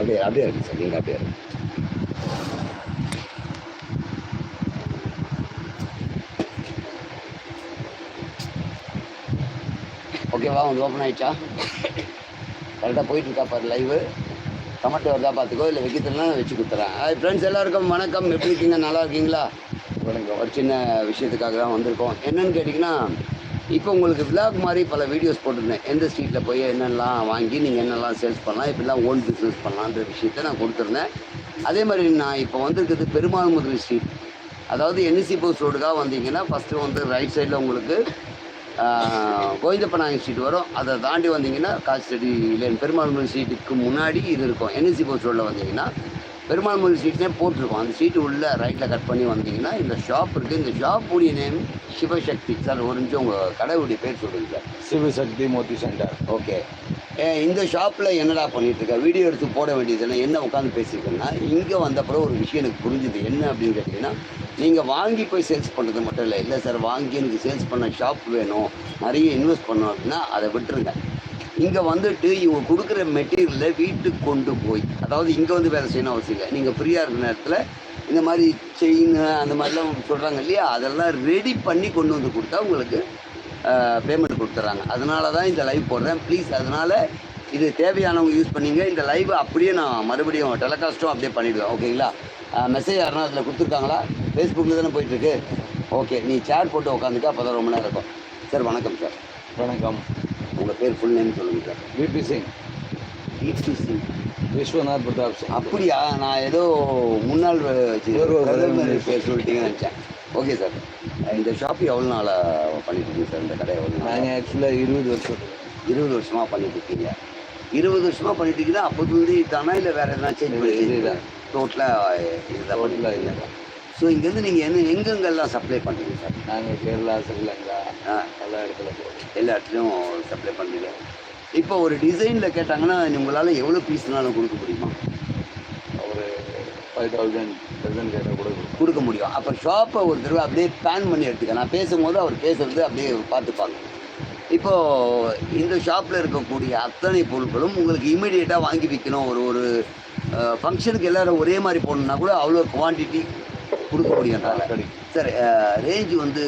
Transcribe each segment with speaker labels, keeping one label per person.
Speaker 1: அப்படியே அப்படியே இருக்கு சார் நீங்கள் அப்படியே இருக்கு. ஓகேவா வந்து ஓப்பன் ஆயிடுச்சா? கரெக்டாக போயிட்டு இருக்கா பாரு லைவு கமெண்ட் வருதா பார்த்துக்கோ இல்லை வைக்கிறதுனா வச்சு கொடுத்துறேன். ஹாய் ஃப்ரெண்ட்ஸ் எல்லாருக்கும் வணக்கம். எப்படி இருக்கீங்க? நல்லா இருக்கீங்களா? வணக்கம் ஒரு சின்ன விஷயத்துக்காக தான் வந்திருக்கோம். என்னன்னு கேட்டிங்கன்னா இப்போ உங்களுக்கு விலாக் மாதிரி பல வீடியோஸ் போட்டிருந்தேன். எந்த ஸ்ட்ரீட்டில் போய் என்னெல்லாம் வாங்கி நீங்கள் என்னெல்லாம் சேல்ஸ் பண்ணலாம் இப்படிலாம் ஓன் பிஸ்னஸ் பண்ணலான்ற விஷயத்தை நான் கொடுத்துருந்தேன். அதே மாதிரி நான் இப்போ வந்திருக்கிறது பெருமாள் முதல் ஸ்ட்ரீட் அதாவது என்எஸ்சி போஸ் ரோடுக்காக வந்தீங்கன்னா ஃபஸ்ட்டு வந்து ரைட் சைடில் உங்களுக்கு ஆஹ், கோவிந்தப்பநாயகம் ஸ்ட்ரீட் வரும். அதை தாண்டி வந்தீங்கன்னா காசிச்செடி இல்லை பெருமாள் முதல் ஸ்ட்ரீட்டுக்கு முன்னாடி இது இருக்கும். என்எஸ்சி போஸ் ரோடில் வந்தீங்கன்னா பெருமாள் முதல் ஸ்ட்ரீட்னே போட்டிருக்கோம். அந்த ஸ்ட்ரீட் உள்ள ரைட்டில் கட் பண்ணி வந்தீங்கன்னா இந்த ஷாப் இருக்குது இந்த ஷாப்புடைய நேம் சிவசக்தி. சார் ஒரு நிமிஷம் உங்கள் கடையுடைய பேர் சொல்லுங்கள் sir
Speaker 2: Sivasakthi Moti centre
Speaker 1: okay இந்த ஷாப்பில் என்னடா பண்ணிட்டு இருக்க? வீடியோ எடுத்து போட வேண்டியதுன்னா என்ன உட்காந்து பேசியிருக்கேன்னா இங்கே வந்தப்பறம் ஒரு விஷயம் எனக்கு புரிஞ்சுது. என்ன அப்படின்னு கேட்டிங்கன்னா நீங்கள் வாங்கி போய் சேல்ஸ் பண்ணுறது மட்டும் இல்லை. இல்லை சார் வாங்கி எனக்கு சேல்ஸ் பண்ண ஷாப் வேணும். நிறைய இன்வெஸ்ட் பண்ணணும் அப்படின்னா அதை விட்டுருங்க. இங்கே வந்துட்டு இவங்க கொடுக்குற மெட்டீரியலை வீட்டுக்கு கொண்டு போய் அதாவது இங்கே வந்து வேலை செய்யணும் அவசியம் இல்லை. நீங்கள் ஃப்ரீயாக இருக்கிற நேரத்தில் இந்த மாதிரி செயின் அந்த மாதிரிலாம் சொல்கிறாங்க இல்லையா? அதெல்லாம் ரெடி பண்ணி கொண்டு வந்து கொடுத்தா உங்களுக்கு பேமெண்ட் கொடுத்துட்றாங்க அதனால தான் இந்த லைவ் போடுறேன். ப்ளீஸ் அதனால் இது தேவையானவங்க யூஸ் பண்ணிங்க. இந்த லைவ் அப்படியே நான் மறுபடியும் டெலகாஸ்ட்டும் அப்படியே பண்ணிவிடுவேன் ஓகேங்களா மெசேஜ் யாருன்னா அதில் கொடுத்துருக்காங்களா? ஃபேஸ்புக்கில் தானே போயிட்டுருக்கு ஓகே நீ சேர் போட்டு உட்காந்துக்க அப்போ தான் ரொம்ப நேரம் இருக்கும். சார் வணக்கம் சார்
Speaker 2: வணக்கம்.
Speaker 1: உங்கள் பேர் ஃபுல் நேம் சொல்லுங்கள் sir
Speaker 2: V P
Speaker 1: Singh
Speaker 2: DTC Vishwanath Pratap Singh.
Speaker 1: அப்படியா? நான் ஏதோ முன்னாள் பிரதமர் பேர் சொல்லிட்டீங்கன்னு நினச்சேன். Okay sir. இந்த ஷாப் எவ்வளோ நாளாக பண்ணிட்டு இருக்கீங்க சார்? இந்த கடை எவ்வளோ
Speaker 2: நாங்கள் ஆக்சுவலாக இருபது வருஷம்.
Speaker 1: இருபது வருஷமாக பண்ணிட்டு இருக்கீங்க. இருபது வருஷமாக பண்ணிட்டு இருக்கீங்கன்னா அப்போதுலேருந்து இதுதானா இல்லை வேறு எதனா சேஞ்ச் பண்ணி
Speaker 2: இதுதான்.
Speaker 1: டோட்டலாக இதுதான்
Speaker 2: இதுதான்.
Speaker 1: ஸோ இங்கேருந்து நீங்கள் என்ன எங்கெங்கெல்லாம் சப்ளை பண்ணுறீங்க சார்
Speaker 2: நாங்கள் கேரளா ஸ்ரீலங்கா எல்லா இடத்துல
Speaker 1: எல்லா இடத்துலையும் சப்ளை பண்ணுறீங்க இப்போ ஒரு டிசைனில் கேட்டாங்கன்னா உங்களால் எவ்வளோ பீஸ்னாலும் கொடுக்க முடியுமா?
Speaker 2: ஒரு ஃபைவ் தௌசண்ட் தௌசண்ட் கேட்டால் கூட
Speaker 1: கொடுக்க முடியும். அப்போ ஷாப்பை ஒரு தடவை அப்படியே பேன் பண்ணி எடுத்துக்க. நான் பேசும்போது அவர் பேசுறது அப்படியே பார்த்துப்பாங்க. இப்போ இந்த ஷாப்பில் இருக்கக்கூடிய அத்தனை பொருட்களும் உங்களுக்கு இமீடியட்டாக வாங்கி விற்கணும் ஒரு ஒரு ஃபங்க்ஷனுக்கு எல்லாரும் ஒரே மாதிரி போடணுன்னா கூட அவ்வளோ குவான்டிட்டி கொடுக்க முடியும்னால சார் ரேஞ்சு வந்து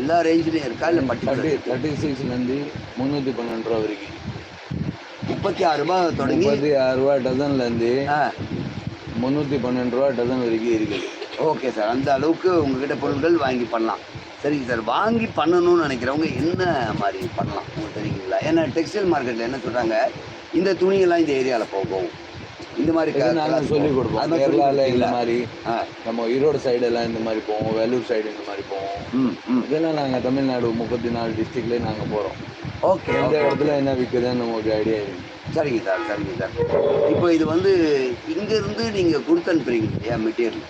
Speaker 1: எல்லா ரேஞ்சிலையும் இருக்கா? இல்லை பர்டிகுலர்
Speaker 2: தேர்ட்டி சிக்ஸ்லேருந்து முந்நூற்றி பன்னெண்டு ரூபா வரைக்கும்.
Speaker 1: முப்பத்தி ஆறு ரூபாய் தொடங்கி
Speaker 2: முப்பத்தி ஆறு ரூபா டசன்லேருந்து
Speaker 1: ஆ.
Speaker 2: முந்நூற்றி பன்னெண்டு ரூபா டசன் வரைக்கும் இருக்குது.
Speaker 1: ஓகே சார் அந்த அளவுக்கு உங்ககிட்ட பொருட்கள் வாங்கி பண்ணலாம். சரிங்க சார் வாங்கி பண்ணணும்னு நினைக்கிறவங்க என்ன மாதிரி பண்ணலாம்? உங்களுக்கு தெரியுங்களா? ஏன்னா டெக்ஸ்டைல் மார்க்கெட்டில் என்ன சொல்கிறாங்க இந்த துணியெல்லாம் இந்த ஏரியாவில் போகும். இந்த மாதிரி
Speaker 2: நாங்கள்
Speaker 1: போகும்.
Speaker 2: கொடுப்போம். கேரளாவில் இந்த? மாதிரி நம்ம ஈரோடு சைடெல்லாம் இந்த மாதிரி போவோம் வேலூர் சைடு இந்த மாதிரி போவோம்.
Speaker 1: ம் ம்.
Speaker 2: இதெல்லாம் நாங்கள் தமிழ்நாடு முப்பத்தி நாலு டிஸ்ட்ரிக்ட்லேயே நாங்கள் போகிறோம்
Speaker 1: ஓகே ஓகே
Speaker 2: இடத்துல என்ன விற்குதுன்னு நமக்கு ஐடியா
Speaker 1: சரிங்க சார் சரிங்க சார் இப்போ இது வந்து இங்கேருந்து நீங்கள் கொடுத்து அனுப்புறீங்க இல்லையா மெட்டீரியல்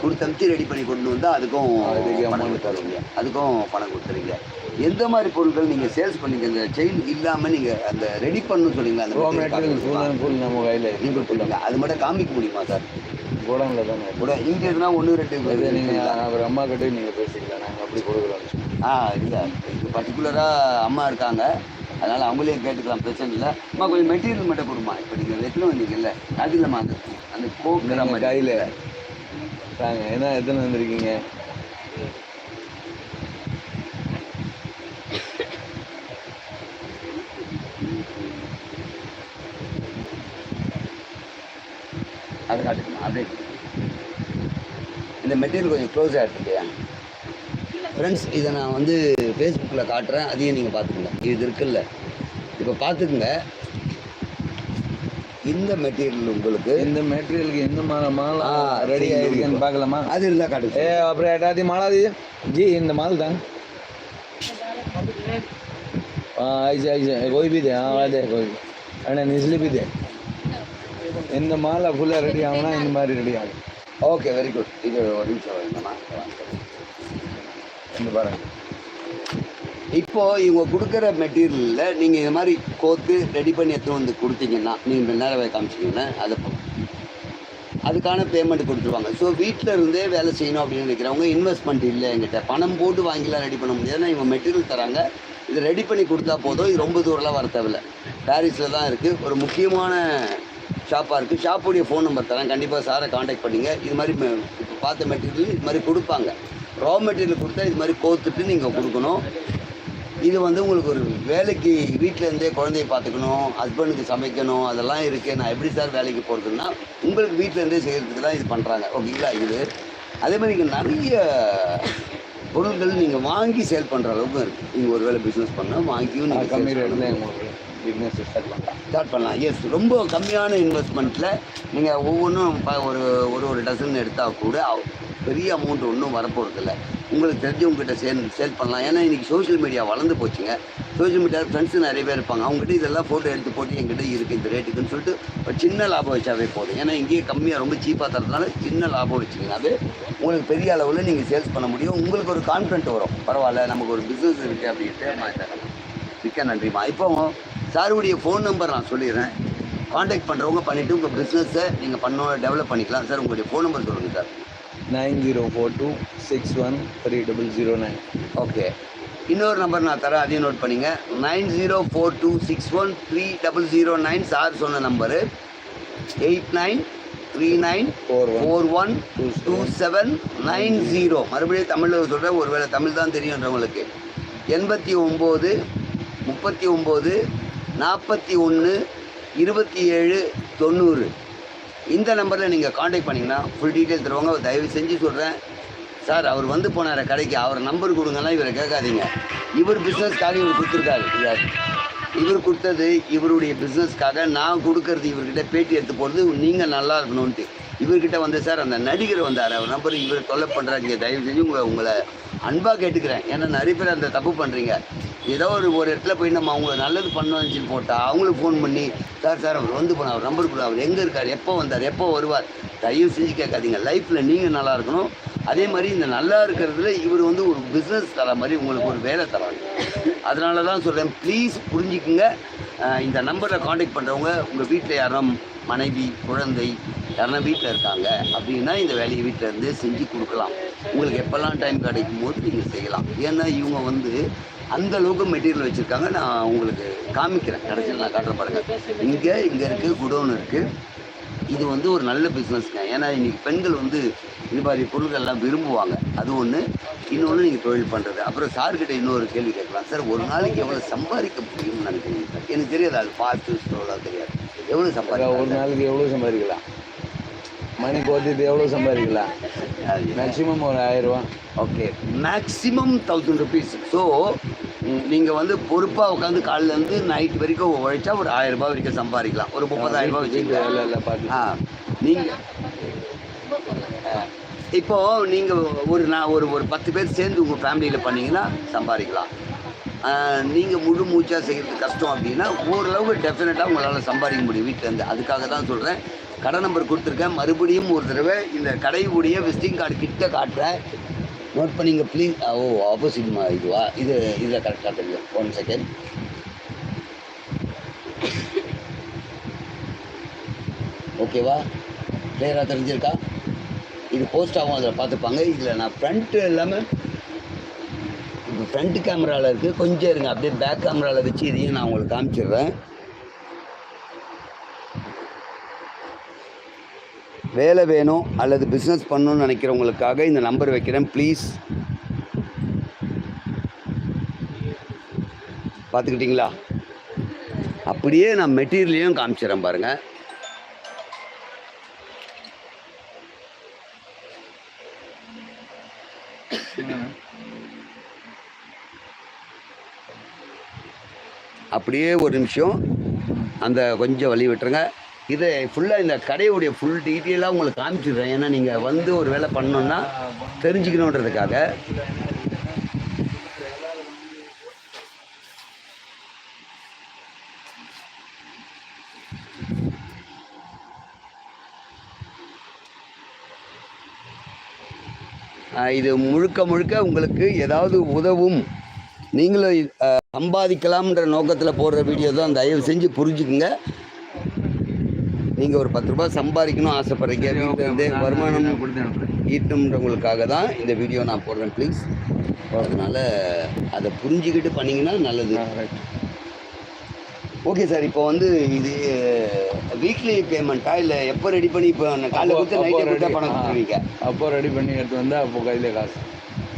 Speaker 1: கொடுத்து அனுப்பிச்சு ரெடி பண்ணி கொண்டு வந்தால் அதுக்கும்
Speaker 2: அதுக்கு
Speaker 1: பணம் கொடுத்துருவீங்க. அதுக்கும் பணம் கொடுத்துறீங்க எந்த மாதிரி பொருட்கள் நீங்கள் சேல்ஸ் பண்ணீங்க? இந்த செயின் இல்லாமல் நீங்கள் அந்த ரெடி பண்ணணும் சொன்னீங்களா? அந்த
Speaker 2: ஃபுல் நம்ம கையில்
Speaker 1: நீங்கள் கொடுத்துருங்க அது மட்டும் காமிக்க முடியுமா சார்
Speaker 2: கோடனில் தானே.
Speaker 1: கூட இங்கே இருந்தால் ஒன்று ரெண்டு
Speaker 2: நீங்கள் அவர் அம்மா கிட்டே நீங்கள் பேசிக்கலாம் நாங்கள் அப்படி கொடுக்குறோம்
Speaker 1: ஆ இல்லை. இது பர்டிகுலராக அம்மா இருக்காங்க. அதனால் அவங்களையும் கேட்டுக்கலாம். பிரச்சனை இல்லை. அம்மா கொஞ்சம் மெட்டீரியல் மட்டும் கொடுமா இப்போ நீங்கள் எடுத்துன்னு வந்தீங்கல்ல அது இல்லைம்மா. அந்த அந்த கோக்கிற
Speaker 2: நீங்கள் கையில். தாங்க என்ன எத்தனை வந்திருக்கீங்க?
Speaker 1: அது காட்டுக்குமா அப்படியே இந்த மெட்டீரியல் கொஞ்சம் க்ளோஸாக எடுத்துட்டியா ஃப்ரெண்ட்ஸ் இதை நான் வந்து ஃபேஸ்புக்கில் காட்டுறேன் அதையும் நீங்கள் பார்த்துக்கங்க இது இருக்குல்ல இப்போ பார்த்துக்குங்க இந்த மெட்டீரியல் உங்களுக்கு
Speaker 2: இந்த மெட்டீரியலுக்கு எந்த மாலை மாலை
Speaker 1: ஆ,
Speaker 2: ரெடி
Speaker 1: சரி,
Speaker 2: ஆகிருக்குன்னு பார்க்கலாமா
Speaker 1: அது இருந்தால் காட்டுங்க
Speaker 2: ए अपने हटा दी माला दीजिए जी इन माल था हाँ ऐसे ऐसे कोई भी दे हाँ दे कोई भी अरे निचली भी दे இந்த மாலை ஃபுல்லாக ரெடி ஆகுனா இந்த மாதிரி ரெடி ஆகும்.
Speaker 1: ஓகே வெரி குட் இது ஒரு நிமிஷம் வேணுமா
Speaker 2: இந்த பாருங்க.
Speaker 1: இப்போது இவங்க கொடுக்குற மெட்டீரியலில் நீங்கள் இது மாதிரி கோத்து ரெடி பண்ணி எடுத்து வந்து கொடுத்தீங்கன்னா நீங்கள் நேரம் காமிச்சிங்கன்னா அதை அதுக்கான பேமெண்ட் கொடுத்துருவாங்க. ஸோ வீட்டில் இருந்தே வேலை செய்யணும் அப்படின்னு நினைக்கிறவங்க இன்வெஸ்ட்மெண்ட் இல்லை எங்கிட்ட பணம் போட்டு வாங்கிலாம் ரெடி பண்ண முடியாதுன்னா இவங்க மெட்டீரியல் தராங்க. இதை ரெடி பண்ணி கொடுத்தா போதும். இது ரொம்ப தூரம்லாம் வர தேவையில்ல. பாரிஸில் தான் இருக்குது ஒரு முக்கியமான ஷாப்பாக இருக்குது ஷாப்புடைய ஃபோன் நம்பர் தரேன். கண்டிப்பாக சாரை காண்டாக்ட் பண்ணிங்க. இது மாதிரி இப்போ பார்த்த மெட்டீரியல் இது மாதிரி கொடுப்பாங்க. ரா மெட்டீரியல் கொடுத்தா இது மாதிரி கோத்துட்டு நீங்கள் கொடுக்கணும். இது வந்து உங்களுக்கு ஒரு வேலைக்கு வீட்டில் இருந்தே குழந்தைய பார்த்துக்கணும் ஹஸ்பண்டுக்கு சமைக்கணும் அதெல்லாம் இருக்குது நான் எப்படி சார் வேலைக்கு போகிறதுன்னா உங்களுக்கு வீட்டில் இருந்தே செய்கிறதுக்கு தான் இது பண்ணுறாங்க ஓகேங்களா இது? அதே மாதிரி இங்கே நிறைய பொருட்கள் நீங்கள் வாங்கி சேல் பண்ணுற அளவுக்கு இருக்குது நீங்கள் ஒரு வேலை பிஸ்னஸ் பண்ணால் வாங்கியும் நீங்கள்
Speaker 2: கம்மி ரேட்டில். உங்களுக்கு. பிஸ்னஸ் ஸ்டார்ட் பண்ணலாம்.
Speaker 1: ஸ்டார்ட் பண்ணலாம். எஸ் ரொம்ப கம்மியான இன்வெஸ்ட்மெண்ட்டில் நீங்கள் ஒவ்வொன்றும் ப- ஒரு ஒரு ஒரு டசன் எடுத்தால் கூட பெரிய அமௌண்ட் ஒன்றும் வரப்போகிறது இல்லை உங்களுக்கு தெரிஞ்சவங்ககிட்ட சேல் சேல் பண்ணலாம். ஏன்னா இன்றைக்கி சோஷியல் மீடியா வளர்ந்து போச்சுங்க. சோஷியல் மீடியாவில் ஃப்ரெண்ட்ஸு நிறைய பேர் இருப்பாங்க. அவங்ககிட்ட இதெல்லாம் ஃபோட்டோ எடுத்து போட்டு எங்கிட்ட இருக்குது இந்த ரேட்டுக்குன்னு சொல்லிட்டு ஒரு சின்ன லாபம் வச்சாவே போதும். ஏன்னா இங்கேயே கம்மியாக ரொம்ப சீப்பாக தரதுனால சின்ன லாபம் வச்சிங்கனாவே உங்களுக்கு பெரிய அளவில் நீங்கள் சேல்ஸ் பண்ண முடியும். உங்களுக்கு ஒரு கான்ஃபிடென்ட் வரும். பரவாயில்ல நமக்கு ஒரு பிஸ்னஸ் இருக்குது அப்படின்ட்டு. மிக்க நன்றிம்மா. இப்போ சாருடைய ஃபோன் நம்பர் நான் சொல்லிடுறேன். காண்டாக்ட் பண்ணுறவங்க பண்ணிவிட்டு உங்கள் பிஸ்னஸை நீங்கள் பண்ண டெவலப் பண்ணிக்கலாம். சார் உங்களுடைய ஃபோன் நம்பர் சொல்லுங்கள் sir.
Speaker 2: Nine zero four two six one three double zero nine.
Speaker 1: Okay. இன்னொரு நம்பர் நான் தரேன். அதையும் நோட் பண்ணிங்க. Nine zero four two six one three double zero nine. Sir சொன்ன number eight nine three
Speaker 2: nine four
Speaker 1: four one two seven nine zero. மறுபடியும் தமிழில் சொல்கிறேன் ஒருவேளை தமிழ் தான் தெரியுன்றவங்களுக்கு எண்பத்தி ஒம்பது முப்பத்தி ஒம்பது நாற்பத்தி ஒன்று இருபத்தி ஏழு தொண்ணூறு. இந்த நம்பரில் நீங்கள் காண்டாக்ட் பண்ணிங்கன்னா ஃபுல் டீட்டெயில் தருவாங்க. தயவு செஞ்சு சொல்கிறேன் சார் அவர் வந்து போனார் கடைக்கு. அவர் நம்பர் கொடுங்கன்னா இவரை கேட்காதீங்க. இவர் பிஸ்னஸ்க்காக இவர் கொடுத்துருக்காரு. சார் இவர் கொடுத்தது இவருடைய பிஸ்னஸ்க்காக நான் கொடுக்கறது இவர்கிட்ட பேட்டி எடுத்து போகிறது நீங்கள் நல்லா இருக்கணும்ன்ட்டு. இவர்கிட்ட வந்து சார் அந்த நடிகர் வந்தார். அவர் நம்பர் இவர் தொல்லை பண்ணுறாங்க தயவு செஞ்சு உங்களை உங்களை அன்பாக கேட்டுக்கிறேன். ஏன்னா நிறைய பேர் அந்த தப்பு பண்ணுறீங்க ஏதோ ஒரு ஒரு இடத்துல போய் நம்ம அவங்க நல்லது பண்ணணும்னு சொல்லி போட்டால் அவங்களுக்கு ஃபோன் பண்ணி சார் சார் அவர் வந்து போனார் அவர் நம்பர் கொடு அவர் எங்கே இருக்கார் எப்போ வந்தார் எப்போ வருவார்? தயவு செஞ்சு கேட்காதீங்க. லைஃப்பில் நீங்கள் நல்லா இருக்கணும். அதே மாதிரி இந்த நல்லா இருக்கிறதுல இவர் வந்து ஒரு பிஸ்னஸ் தர மாதிரி உங்களுக்கு ஒரு வேலை தராங்க அதனால தான் சொல்கிறேன் ப்ளீஸ் புரிஞ்சுக்குங்க. இந்த நம்பரில் காண்டாக்ட் பண்ணுறவங்க உங்கள் வீட்டில் யாரும் மனைவி குழந்தை யாருன்னா வீட்டில் இருக்காங்க அப்படின்னா இந்த வேலையை வீட்டில் இருந்து செஞ்சு கொடுக்கலாம். உங்களுக்கு எப்போல்லாம் டைம் கிடைக்கும் போது நீங்கள் செய்யலாம். ஏன்னா இவங்க வந்து அந்த அளவுக்கு மெட்டீரியல் வச்சுருக்காங்க. நான் உங்களுக்கு காமிக்கிறேன். கடைசியில் நான் காட்டுற பாருங்கள் இங்கே இங்கே இருக்குது குடோன் இருக்குது இது வந்து ஒரு நல்ல பிஸ்னஸ்ங்க ஏன்னா இன்றைக்கி பெண்கள் வந்து இது மாதிரி பொருட்கள் எல்லாம் விரும்புவாங்க. அது ஒன்று இன்னொன்று நீங்கள் தொழில் பண்ணுறது அப்புறம் சார்கிட்ட இன்னொரு கேள்வி கேட்கலாம். சார் ஒரு நாளைக்கு எவ்வளோ சம்பாதிக்க முடியும்னு நினைக்கிறீங்க? சார் எனக்கு தெரியாது. அது ஃபாஸ்ட்டு ஸ்டோலாக தெரியாது. எவ்வளோ
Speaker 2: ஒரு நாளைக்கு எவ்வளோ சம்பாதிக்கலாம்? மணி கோத்திட்டு எவ்வளோ சம்பாதிக்கலாம் மேக்ஸிமம் ஒரு ஆயிரம் ரூபா
Speaker 1: okay maximum thousand rupees so நீங்கள் வந்து பொறுப்பாக உட்காந்து காலிலேருந்து நைட் வரைக்கும் உழைச்சா ஒரு ஆயிரம் ரூபாய் வரைக்கும் சம்பாதிக்கலாம். ஒரு முப்பதாயிரம் ரூபாய் வச்சுக்கலாம்.
Speaker 2: வேலை எல்லாம் பார்த்து.
Speaker 1: ஆ நீங்கள் இப்போ நீங்கள் ஒரு நான் ஒரு ஒரு பத்து பேர் சேர்ந்து உங்கள் ஃபேமிலியில் பண்ணீங்கன்னா சம்பாதிக்கலாம். நீங்கள் முழு மூச்சாக செய்கிறது கஷ்டம் அப்படின்னா ஓரளவுக்கு டெஃபினட்டாக உங்களால் சம்பாதிக்க முடியும் வீட்டிலேருந்து அதுக்காக தான் சொல்கிறேன் கடை நம்பர் கொடுத்துருக்கேன். மறுபடியும் ஒரு தடவை இந்த கடையுடைய விசிட்டிங் கார்டு கிட்ட காட்டுறேன். நோட் பண்ணிங்க ப்ளீஸ் ஓ ஆப்போசிட் இதுவா? இது இதில் கரெக்டாக தெரியும். ஒன் செகண்ட் ஓகேவா கிளியராக தெரிஞ்சிருக்கா? இது போஸ்ட் ஆகும் அதில் பார்த்துப்பாங்க. இதில் நான் ஃப்ரண்ட்டு எல்லாமே இப்போ ஃப்ரண்ட் கேமராவில் இருக்குது கொஞ்சம் இருங்க. அப்படியே பேக் கேமராவில் வச்சு இதையும் நான் உங்களுக்கு காமிச்சிடுறேன். வேலை வேணும் அல்லது பிஸ்னஸ் பண்ணணும்னு நினைக்கிறவங்களுக்காக இந்த நம்பர் வைக்கிறேன். ப்ளீஸ் பார்த்துக்கிட்டிங்களா? அப்படியே நான் மெட்டீரியலையும் காமிச்சிடுறேன் பாருங்கள் அப்படியே ஒரு நிமிஷம் அந்த கொஞ்சம் வழி விட்டுருங்க. இதை ஃபுல்லாக இந்த கடையுடைய ஃபுல் டீட்டெயிலாக உங்களுக்கு காமிச்சிடுறேன். ஏன்னா நீங்கள் வந்து ஒரு வேலை பண்ணோம்னா தெரிஞ்சுக்கணுன்றதுக்காக. இது முழுக்க முழுக்க உங்களுக்கு ஏதாவது உதவும். நீங்களும் சம்பாதிக்கலாம்ன்ற நோக்கத்தில் போடுற வீடியோ தான். தயவு செஞ்சு புரிஞ்சுக்குங்க. நீங்கள் ஒரு பத்து ரூபாய் சம்பாதிக்கணும் ஆசைப்படுறீங்க வீட்டிலேருந்து வருமானம் ஈட்டணுன்றவங்களுக்காக தான் இந்த வீடியோ நான் போடுறேன் ப்ளீஸ் அதனால் அதை புரிஞ்சுக்கிட்டு பண்ணிங்கன்னா நல்லது. ஓகே சார் இப்போ வந்து இது வீக்லி பேமெண்ட்டா? இல்லை எப்போ ரெடி பண்ணி இப்போ காலைல கொடுத்து நைட்டே கொடுத்தா பணம் கொடுத்துருவீங்க?
Speaker 2: அப்போ ரெடி பண்ணி எடுத்து வந்தால் அப்போ கையில் காசு.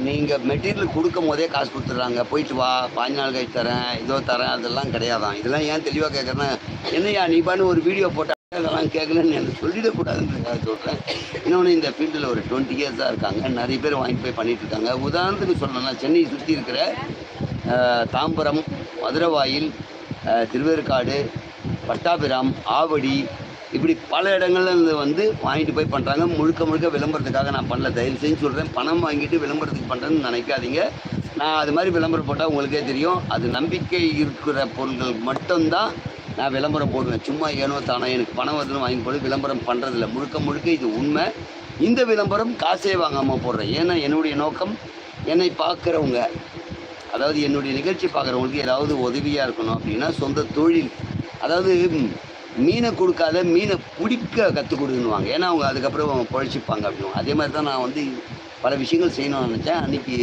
Speaker 1: நீங்கள் மெட்டீரியல் கொடுக்கும் போதே காசு கொடுத்துட்றாங்க. போயிட்டு வா பாஞ்சு நாள் கழிச்சு தரேன் இதோ தரேன் அதெல்லாம் கிடையாதான். இதெல்லாம் ஏன் தெளிவாக கேட்குறேன்னா என்னையா நீ பான்னு ஒரு வீடியோ போட்டால் அதெல்லாம் கேட்கலன்னு எனக்கு சொல்லிடக்கூடாதுன்றதுக்காக சொல்கிறேன் இன்னொன்று இந்த ஃபீல்டில் ஒரு டுவெண்ட்டி இயர்ஸாக இருக்காங்க. நிறைய பேர் வாங்கி போய் பண்ணிகிட்டு இருக்காங்க. உதாரணத்துக்கு சொல்லணும்னா சென்னையை சுற்றி இருக்கிற தாம்பரம் மதுரவாயில் திருவேற்காடு பட்டாபிராம் ஆவடி இப்படி பல இடங்கள்ல இருந்து வந்து வாங்கிட்டு போய் பண்ணுறாங்க முழுக்க முழுக்க விளம்பரத்துக்காக நான் பண்ணல. தயவு செஞ்சு சொல்கிறேன் பணம் வாங்கிட்டு விளம்பரத்துக்கு பண்ணுறேன்னு நினைக்காதீங்க. நான் அது மாதிரி விளம்பரம் போட்டால் உங்களுக்கே தெரியும். அது நம்பிக்கை இருக்கிற பொருட்கள் மட்டும்தான் நான் விளம்பரம் போடுவேன். சும்மா ஏனோ தானே எனக்கு பணம் வருதுன்னு வாங்கி போட்டு விளம்பரம் பண்ணுறதில்ல முழுக்க முழுக்க இது உண்மை. இந்த விளம்பரம் காசே வாங்காமல் போடுறேன். ஏன்னா என்னுடைய நோக்கம் என்னை பார்க்குறவங்க அதாவது என்னுடைய நிகழ்ச்சி பார்க்குறவங்களுக்கு ஏதாவது உதவியாக இருக்கணும் அப்படின்னா சொந்த தொழில். அதாவது மீனை கொடுக்காத மீனை பிடிக்க கற்றுக் கொடுக்கணுவாங்க ஏன்னா அவங்க அதுக்கப்புறம் பழச்சிப்பாங்க அப்படின்னு அதே மாதிரி தான் நான் வந்து பல விஷயங்கள் செய்யணும்னு நினச்சேன். அன்றைக்கி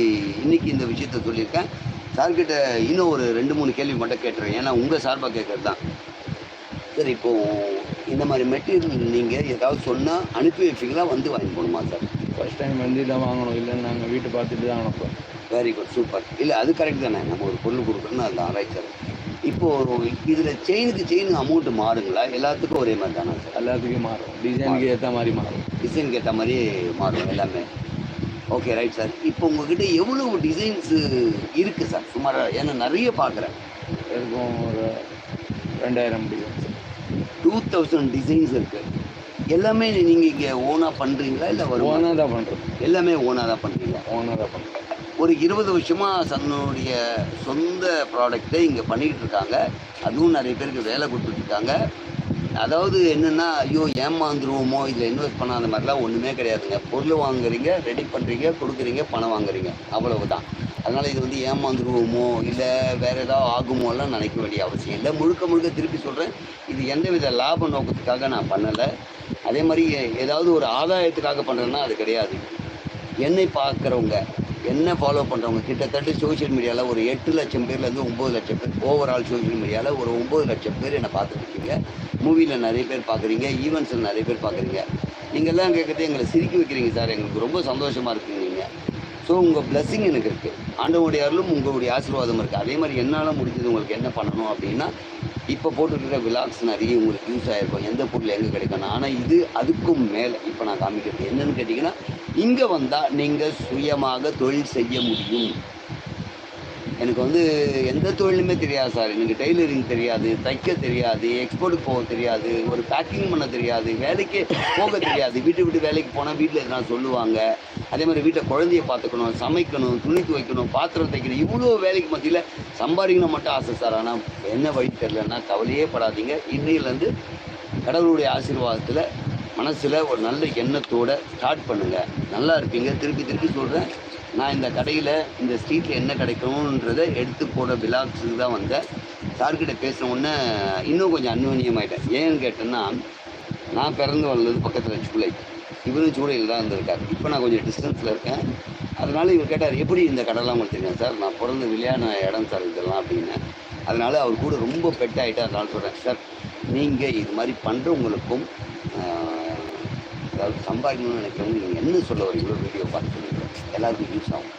Speaker 1: இன்றைக்கி இந்த விஷயத்த சொல்லியிருக்கேன். சார்கிட்ட இன்னும் ஒரு ரெண்டு மூணு கேள்வி மட்டும் கேட்டுருவேன் ஏன்னா உங்கள் சார்பாக கேட்குறது தான் சார் இப்போது இந்த மாதிரி மெட்டீரியல் நீங்கள் ஏதாவது சொன்னால் அனுப்பி வைப்பீங்களா? வந்து வாங்கி போகணுமா சார்?
Speaker 2: ஃபர்ஸ்ட் டைம் வந்து தான் வாங்கணும். இல்லைன்னு நாங்கள் வீட்டு பார்த்துட்டு தான் அனுப்புறோம்
Speaker 1: வெரி குட் சூப்பர் இல்லை அது கரெக்ட் தானே. நம்ம ஒரு பொருள் கொடுக்குறோன்னு அதில் ஆராய்ச்சார் இப்போது இதில் செயினுக்கு செயினுக்கு அமௌண்ட் மாறுங்களா? எல்லாத்துக்கும் ஒரே மாதிரி தானா சார்?
Speaker 2: எல்லாத்துக்கும் மாறும். டிசைனுக்கு ஏற்ற மாதிரி மாறும்.
Speaker 1: டிசைனுக்கு ஏற்ற மாதிரி மாறும் எல்லாமே. ஓகே ரைட் சார் இப்போ உங்ககிட்ட எவ்வளோ டிசைன்ஸு இருக்குது சார் சுமாராக ஏன்னா நிறைய பார்க்குறேன்.
Speaker 2: இருக்கும் ஒரு ரெண்டாயிரம் முடியும்
Speaker 1: டூ தௌசண்ட் டிசைன்ஸ் இருக்குது எல்லாமே நீங்கள் இங்கே ஓனாக பண்ணுறீங்களா இல்லை வருமா?
Speaker 2: ஓனாக தான் பண்ணுறோம்
Speaker 1: எல்லாமே ஓனாக தான் பண்ணுறீங்களா
Speaker 2: ஓனாக தான் பண்ணுறோம்
Speaker 1: ஒரு இருபது வருஷமாக தன்னுடைய சொந்த ப்ராடக்ட்டை இங்கே பண்ணிக்கிட்டு இருக்காங்க. அதுவும் நிறைய பேருக்கு வேலை கொடுத்துட்ருக்காங்க அதாவது என்னென்னா ஐயோ ஏமாந்துருவோமோ? இதில் இன்வெஸ்ட் பண்ணாத மாதிரிலாம் ஒன்றுமே கிடையாதுங்க. பொருள் வாங்குறீங்க ரெடி பண்ணுறீங்க கொடுக்குறீங்க பணம் வாங்குறீங்க. அவ்வளவு தான் அதனால் இது வந்து ஏமாந்துருவோமோ இல்லை வேறு ஏதாவது ஆகுமோலாம் நினைக்க வேண்டிய அவசியம் இல்லை. முழுக்க முழுக்க திருப்பி சொல்கிறேன் இது எந்த வித லாப நோக்கத்துக்காக நான் பண்ணலை. அதே மாதிரி ஏதாவது ஒரு ஆதாயத்துக்காக பண்ணுறேன்னா அது கிடையாது. என்னை பார்க்குறவங்க என்ன ஃபாலோ பண்ணுறவங்க கிட்டத்தட்ட சோஷியல் மீடியாவில் ஒரு எட்டு லட்சம் பேர்லேருந்து ஒம்பது லட்சம் பேர் ஓவரால் சோஷியல் மீடியாவில் ஒரு ஒம்பது லட்சம் பேர் என்னை பார்த்துருக்கீங்க மூவியில் நிறைய பேர் பார்க்குறீங்க ஈவெண்ட்ஸில் நிறைய பேர் பார்க்குறீங்க. நீங்கள் கேட்குறது எங்களை சிரிக்க வைக்கிறீங்க சார். எங்களுக்கு ரொம்ப சந்தோஷமாக இருக்குங்க. ஸோ உங்கள் பிளஸ்ஸிங் எனக்கு இருக்குது ஆண்டவனுடைய அருளும் உங்களுடைய ஆசீர்வாதம் இருக்குது அதே மாதிரி என்னால் முடிஞ்சது உங்களுக்கு என்ன பண்ணணும் அப்படின்னா இப்போ போட்டுருக்கிற விலாக்ஸ் நிறைய உங்களுக்கு யூஸ் ஆகிருக்கும் எந்த பொருள் எங்கே கிடைக்கணும்? ஆனால் இது அதுக்கும் மேலே இப்போ நான் காமிக்கிறது என்னென்னு கேட்டிங்கன்னா இங்கே வந்தால் நீங்கள் சுயமாக தொழில் செய்ய முடியும். எனக்கு வந்து எந்த தொழிலுமே தெரியாது சார். எனக்கு டெய்லரிங் தெரியாது தைக்க தெரியாது எக்ஸ்போர்ட்டுக்கு போக தெரியாது ஒரு பேக்கிங் பண்ண தெரியாது வேலைக்கு போக தெரியாது. வீட்டு விட்டு வேலைக்கு போனால் வீட்டில் எதனா சொல்லுவாங்க. அதே மாதிரி வீட்டில் குழந்தைய பார்த்துக்கணும் சமைக்கணும் துணி துவைக்கணும் பாத்திரம் தைக்கணும் இவ்வளோ வேலைக்கு மத்தியில் சம்பாதிக்கணும் மட்டும் ஆசை சார். ஆனால் என்ன வழி தெரிலன்னா கவலையே படாதீங்க. இன்னையிலேருந்து கடவுளுடைய ஆசீர்வாதத்தில் மனசில் ஒரு நல்ல எண்ணத்தோடு ஸ்டார்ட் பண்ணுங்கள் நல்லா இருப்பீங்க. திருப்பி திருப்பி சொல்கிறேன் நான் இந்த கடையில் இந்த ஸ்ட்ரீட்டில் என்ன கிடைக்கணுன்றதை எடுத்து போட விழாக்கு தான் வந்தேன். சார்கிட்ட பேசின உடனே இன்னும் கொஞ்சம் அன்யோன்யமாயிட்டேன் ஏன்னு கேட்டேன்னா நான் பிறந்து வளர்ந்தது பக்கத்தில் சூளை இவரும் சூளையில் தான் இருந்திருக்காரு. இப்போ நான் கொஞ்சம் டிஸ்டன்ஸில் இருக்கேன். அதனால இவர் கேட்டார் எப்படி இந்த கடைலாம் உங்களுக்கு தெரியும் சார்? நான் பிறந்த விளையாடின இடம் சார் இதெல்லாம் அப்படின்னு. அதனால அவர் கூட ரொம்ப பெட் ஆகிட்டு அதனால சொல்கிறேன் சார் நீங்கள் இது மாதிரி பண்ணுறவங்களுக்கும் அதாவது சம்பாதிக்கணும்னு நினைக்கிறவங்க நீங்கள் என்ன சொல்ல வரீங்களோ வீடியோ பார்த்து சொல்லுங்கள் எல்லாருக்கும் யூஸ் ஆகும்.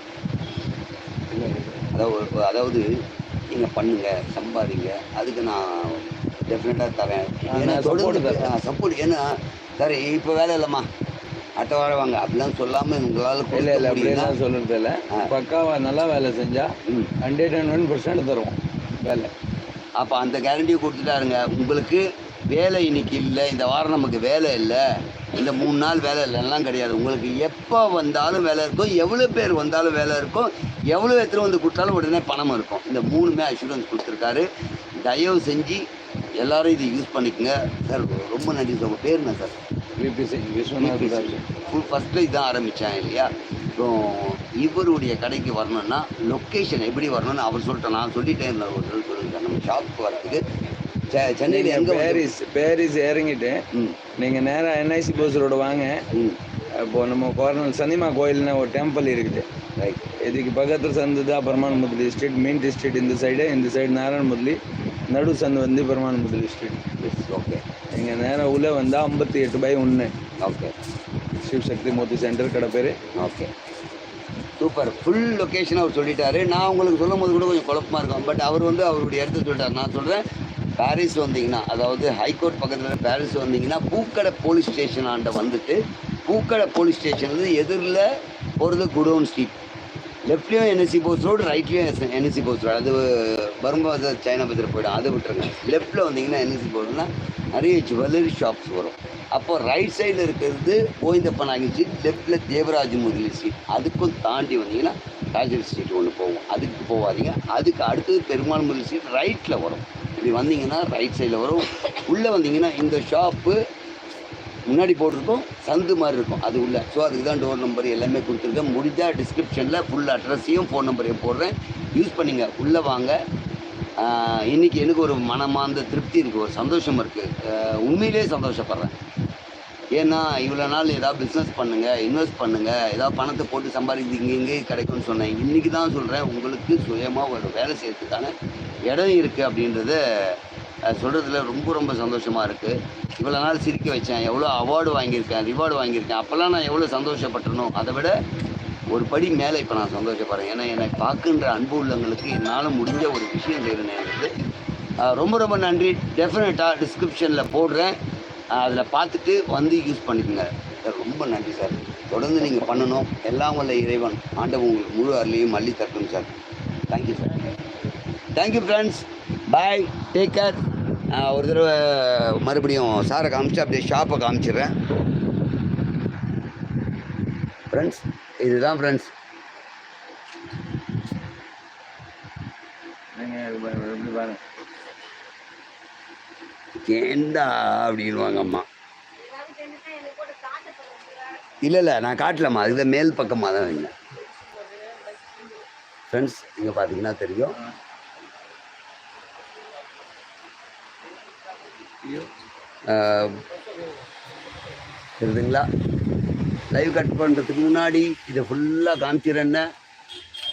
Speaker 1: அதாவது அதாவது நீங்கள் பண்ணுங்க சம்பாதிங்க. அதுக்கு நான் டெஃபினட்டாக தரேன். ஏன்னா தொடர்ந்து. சப்போர்ட் ஏன்னா சார் இப்போ வேலை இல்லைம்மா. அடுத்த வாரம் வாங்க. அப்படிலாம் சொல்லாமல் உங்களால்
Speaker 2: இல்லை இல்லை அப்படிலாம் சொல்கிறது இல்லை.
Speaker 1: ஆ.
Speaker 2: பக்காவா நல்லா வேலை செஞ்சால் ஹண்ட்ரட் அண்ட் ஒன் பர்சன்ட் தருவோம் வேலை.
Speaker 1: அப்போ அந்த கேரண்டியை கொடுத்துட்டாருங்க. உங்களுக்கு வேலை இன்னைக்கு இல்லை இந்த வாரம் நமக்கு வேலை இல்லை இந்த மூணு நாள் வேலை இல்லைலாம் கிடையாது. உங்களுக்கு எப்போ வந்தாலும் வேலை இருக்கும் எவ்வளோ பேர் வந்தாலும் வேலை இருக்கும் எவ்வளோ எத்தனை வந்து கொடுத்தாலும் உடனே பணம் இருக்கும். இந்த மூணுமே அஷூரன்ஸ் கொடுத்துருக்காரு. தயவு செஞ்சு எல்லாரும் இதை யூஸ் பண்ணிக்கங்க. சார் ரொம்ப நன்றி. சார் உங்கள் பேர் என்ன
Speaker 2: sir? VPC Viswanathan
Speaker 1: full first இதுதான் ஆரம்பித்தேன் இல்லையா? அப்புறம் இவருடைய கடைக்கு வரணும்னா லொக்கேஷன் எப்படி வரணும்னு அவர் சொல்லிட்டேன். நான் சொல்லிட்டேன் இல்லை ஒரு சொல்லியிருக்கேன் நம்ம ஷாப்புக்கு வரதுக்கு சென்னையில் எங்கே
Speaker 2: பேரிஸ் பேரிஸ் இறங்கிட்டு நீங்கள் நேராக என்ஐசி பஸ் ரோடு வாங்க. இப்போது நம்ம கோரனல் சனிமா கோயில்னு ஒரு டெம்பிள் இருக்குது.
Speaker 1: ரைட்
Speaker 2: இதுக்கு பக்கத்தில் சந்தது Peruman Mudali street main street இந்த சைடு இந்த சைடு நாராயண் முதலி நடு சந்து வந்து பெருமான் முதலி ஸ்ட்ரீட்
Speaker 1: ஓகே
Speaker 2: இங்கே நேராக உள்ளே வந்தால் ஐம்பத்தி எட்டு பை ஒன்று
Speaker 1: ஓகே
Speaker 2: சிவசக்தி மூர்த்தி சென்டர் கடை பேர்.
Speaker 1: ஓகே சூப்பர் ஃபுல் லொக்கேஷன் அவர் சொல்லிட்டாரு. நான் உங்களுக்கு சொல்லும் போது கூட கொஞ்சம் குழப்பமா இருக்கும். பட் அவர் வந்து அவருடைய இடத்த சொல்லிட்டார். நான் சொல்கிறேன் பாரிஸ் வந்தீங்கன்னா அதாவது ஹைகோர்ட் பக்கத்தில் பாரிஸ் வந்தீங்கன்னா பூக்கடை போலீஸ் ஸ்டேஷன் ஆண்ட வந்துட்டு பூக்கடை போலீஸ் ஸ்டேஷன் வந்து எதிரில் போகிறது குடோன் ஸ்ட்ரீட் லெஃப்ட்லேயும் என்எஸ்சி போஸ்ட் ரோடு ரைட்லேயும் என்எஸ்சி போஸ்ட் ரோடு அது வரும்போது சைனா பத்திர போயிடும். அதை விட்டுருங்க. லெஃப்ட்டில் வந்தீங்கன்னா என்எஸ்சி போஸ்னா நிறைய ஜுவல்லரி ஷாப்ஸ் வரும். அப்போ ரைட் சைடில் இருக்கிறது கோவிந்தப்பனாகி ஸ்ட்ரீட் லெஃப்ட்டில் தேவராஜ் முதலி ஸ்ட்ரீட் அதுக்கும் தாண்டி வந்தீங்கன்னா ராஜர் ஸ்ட்ரீட் ஒன்று போகும். அதுக்கு போகாதீங்க. அதுக்கு அடுத்தது பெருமாள் முதலி ஸ்ட்ரீட் ரைட்டில் வரும். இப்படி வந்தீங்கன்னா ரைட் சைடில் வரும். உள்ளே வந்தீங்கன்னா இந்த ஷாப்பு முன்னாடி போட்டிருக்கோம் சந்து மாதிரி இருக்கும். அது உள்ள. ஸோ அதுக்கு தான் டோர் நம்பர் எல்லாமே கொடுத்துருக்கேன். முடிஞ்சால் டிஸ்கிரிப்ஷனில் ஃபுல் அட்ரஸையும் ஃபோன் நம்பரையும் போடுறேன். யூஸ் பண்ணிங்க. உள்ளே வாங்க. இன்றைக்கி இன்னைக்கு எனக்கு ஒரு மனமார்ந்த திருப்தி இருக்குது ஒரு சந்தோஷம் இருக்குது உண்மையிலே சந்தோஷப்படுறேன். ஏன்னா இவ்வளோ நாள் ஏதாவது பிஸ்னஸ் பண்ணுங்கள் இன்வெஸ்ட் பண்ணுங்கள் ஏதாவது பணத்தை போட்டு சம்பாதிக்கிறது இங்கே இங்கே கிடைக்கும்னு சொன்னேன். இன்றைக்கி தான் சொல்கிறேன் உங்களுக்கு சுயமாக ஒரு வேலை செய்யறதுக்கான இடம் இருக்குது அப்படின்றத சொல்கிறதுல ரொம்ப ரொம்ப சந்தோஷமாக இருக்குது இவ்வளோ நாள் சிரிக்க வச்சேன். எவ்வளோ அவார்டு வாங்கியிருக்கேன் ரிவார்டு வாங்கியிருக்கேன். அப்போல்லாம் நான் எவ்வளோ சந்தோஷப்பட்டணும் அதை விட ஒரு படி மேலே இப்போ நான் சந்தோஷப்படுறேன். ஏன்னா என்னை பார்க்குன்ற அன்பு உள்ளவங்களுக்கு என்னால் முடிஞ்ச ஒரு விஷயம் செய்யணுங்கிறது. ரொம்ப ரொம்ப நன்றி. டெஃபினட்டாக டிஸ்கிரிப்ஷனில் போடுறேன். அதில் பார்த்துட்டு வந்து யூஸ் பண்ணிக்கோங்க. சார் ரொம்ப நன்றி சார். தொடர்ந்து நீங்கள் பண்ணணும். எல்லாம் வல்ல இறைவன். ஆண்டவன் உங்களுக்கு முழு அருளையும் மல்லி தரட்டும் sir. Thank you sir thank you friends bye take care ஒரு தடவை மறுபடியும் சாரை காமிச்சு அப்படியே ஷாப்பை காமிச்சிடுறேன். ஃப்ரெண்ட்ஸ் இதுதான் ஃப்ரெண்ட்ஸ் ஏண்டா அப்படின்வாங்க அம்மா. இல்லை இல்லை நான் காட்டலம்மா. அதுக்கு மேல் பக்கமாக தான் வைங்க. ஃப்ரெண்ட்ஸ் இங்கே பார்த்தீங்கன்னா தெரியும். ஆஹ், தெரியுதுங்களா? லைவ் கட் பண்ணுறதுக்கு முன்னாடி இதை ஃபுல்லாக காமிச்சிடுறேன்னு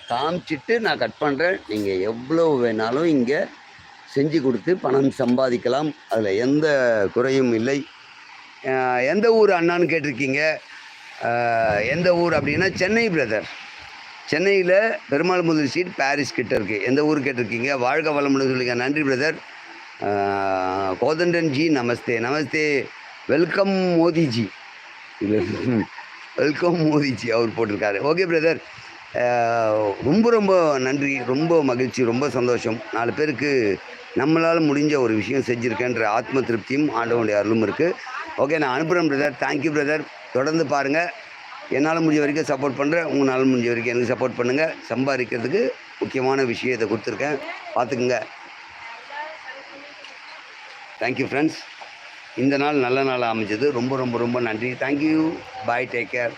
Speaker 1: காமிச்சிட்டு நான் கட் பண்ணுறேன் நீங்கள் எவ்வளோ வேணாலும் இங்கே செஞ்சு கொடுத்து பணம் சம்பாதிக்கலாம். அதில் எந்த குறையும் இல்லை. எந்த ஊர் அண்ணான்னு கேட்டிருக்கீங்க? எந்த ஊர் அப்படின்னா சென்னை பிரதர் சென்னையில் பெருமாள் முதல் சீட் பாரிஸ் கிட்ட இருக்குது எந்த ஊர் கேட்டிருக்கீங்க? வாழ்க வளமுடன் சொல்லுங்க. நன்றி பிரதர் கோதண்டன் ஜி நமஸ்தே நமஸ்தே வெல்கம் மோதிஜி வெல்கம் மோதிஜி அவர் போட்டிருக்காரு ஓகே பிரதர் ரொம்ப ரொம்ப நன்றி. ரொம்ப மகிழ்ச்சி. ரொம்ப சந்தோஷம். நாலு பேருக்கு நம்மளால் முடிஞ்ச ஒரு விஷயம் செஞ்சுருக்கேன்ற ஆத்ம திருப்தியும் ஆண்டவனுடைய அருளும் இருக்குது ஓகே நான் அனுப்புகிறேன் பிரதர் தேங்க்யூ பிரதர் தொடர்ந்து பாருங்கள் என்னால் முடிஞ்ச வரைக்கும் சப்போர்ட் பண்ணுறேன் உங்களால் முடிஞ்ச வரைக்கும் எனக்கு சப்போர்ட் பண்ணுங்கள் சம்பாதிக்கிறதுக்கு முக்கியமான விஷயத்தை கொடுத்துருக்கேன். பார்த்துக்குங்க. தேங்க்யூ ஃப்ரெண்ட்ஸ் இந்த நாள் நல்ல நாளாக அமைஞ்சது. ரொம்ப ரொம்ப ரொம்ப நன்றி. Thank you bye take care